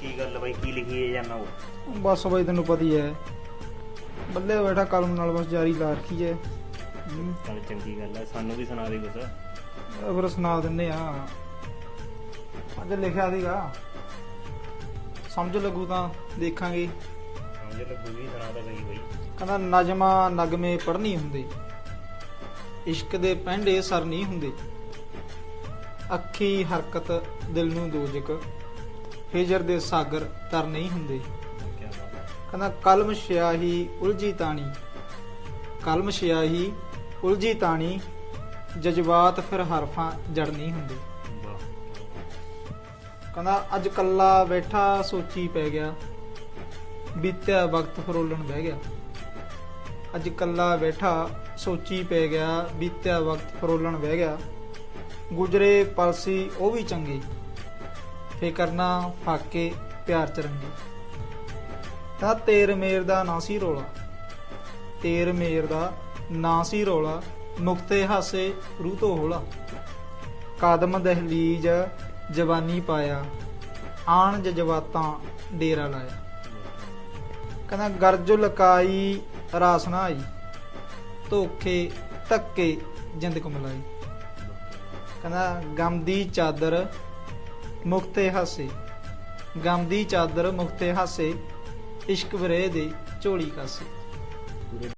ਕੀ ਗੱਲ ਬਾਈ ਕੀ ਲਿਖੀ ਹੈ ਜਾਨਾ ਉਹ? ਬਸ ਬਈ ਤੈਨੂੰ ਪਤਾ ਹੀ ਹੈ। ਬੱਲੇ ਬੈਠਾ ਕਲਮ ਨਾਲ ਬਸ ਜਾਰੀ ਲਾ ਰੱਖੀ ਹੈ। ਹਮ, ਚੱਲ ਚੰਗੀ ਗੱਲ ਹੈ ਸਾਨੂੰ ਵੀ ਸੁਣਾ ਦੇ ਕੁਛ। ਫਿਰ ਸੁਣਾ ਦਿੰਨੇ ਆ। ਅੱਜ ਲਿਖਿਆ ਸੀਗਾ। ਸਮਝ ਲੱਗੂ ਤਾਂ ਦੇਖਾਂਗੇ। ਸਮਝ ਲੱਗੂਗੀ ਸੁਣਾ ਤਾਂ ਸਹੀ ਬਾਈ। ਕਹਿੰਦਾ ਨਜਮਾ ਨਗਮੇ ਪੜ੍ਹਨੀ ਹੁੰਦੇ। ਇਸ਼ਕ ਦੇ ਪੈਂਡੇ ਸਰ ਨਹੀਂ ਹੁੰਦੇ। ਅੱਖੀ ਹਰਕਤ ਦਿਲ ਨੂੰ ਦੋਜਕ। ਹਿਜਰ ਦੇ ਸਾਗਰ ਤਰ ਨਹੀਂ ਹੁੰਦੇ। ਕਹਿੰਦਾ, ਕਲਮ ਸਿਆਹੀ ਉਲਝੀ ਤਾਣੀ। ਕਲਮ ਸਿਆਹੀ ਉਲਝੀ ਤਾਣੀ, ਜਜ਼ਬਾਤ ਫਿਰ ਹਰਫਾਂ ਜੜ ਨਹੀਂ ਹੁੰਦੇ। ਕਹਿੰਦਾ, ਅੱਜ ਕੱਲਾ ਬੈਠਾ ਸੋਚੀ ਪੈ ਗਿਆ, ਬੀਤਿਆ ਵਕਤ ਫਰੋਲਣ ਬਹਿ ਗਿਆ। ਅੱਜ ਕੱਲਾ ਬੈਠਾ ਸੋਚੀ ਪੈ ਗਿਆ, ਬੀਤਿਆ ਵਕਤ ਫਰੋਲਣ ਬਹਿ ਗਿਆ। ਗੁਜਰੇ ਪਲਸੀ ਉਹ ਵੀ ਚੰਗੇ। ਫਿਕਰ ਨਾ ਫਾਕੇ, ਪਿਆਰ ਚ ਰੰਗੇ ਤਾਂ ਤੇਰ ਮੇਰ ਦਾ ਨਾਂ ਸੀ ਰੋਲਾ। ਤੇਰ ਮੇਰ ਦਾ ਨਾਂ ਸੀ ਰੋਲਾ, ਨੁਕਤੇ ਹਾਸੇ ਰੂਹ ਤੋਂ ਹੋਲਾ। ਕਦਮ ਦਹਲੀਜ ਜਵਾਨੀ ਪਾਇਆ, ਆਣ ਜਜ਼ਬਾਤਾਂ ਡੇਰਾ ਲਾਇਆ। ਕਹਿੰਦਾ, ਗਰਜ ਲਕਾਈ, ਰਾਸ ਨਾ ਆਈ। ਧੋਖੇ, ਧੱਕੇ, ਜਿੰਦ ਕਮਲਾਈ। ਕਹਿੰਦਾ ਗਮ ਦੀ ਚਾਦਰ ਮੁਕਤੇ ਹਾਸੇ। ਗਮ ਦੀ ਚਾਦਰ ਮੁਕਤੇ ਹਾਸੇ ਇਸ਼ਕ ਵਰੇ ਦੇ ਝੋਲੀ ਕਾਸੇ।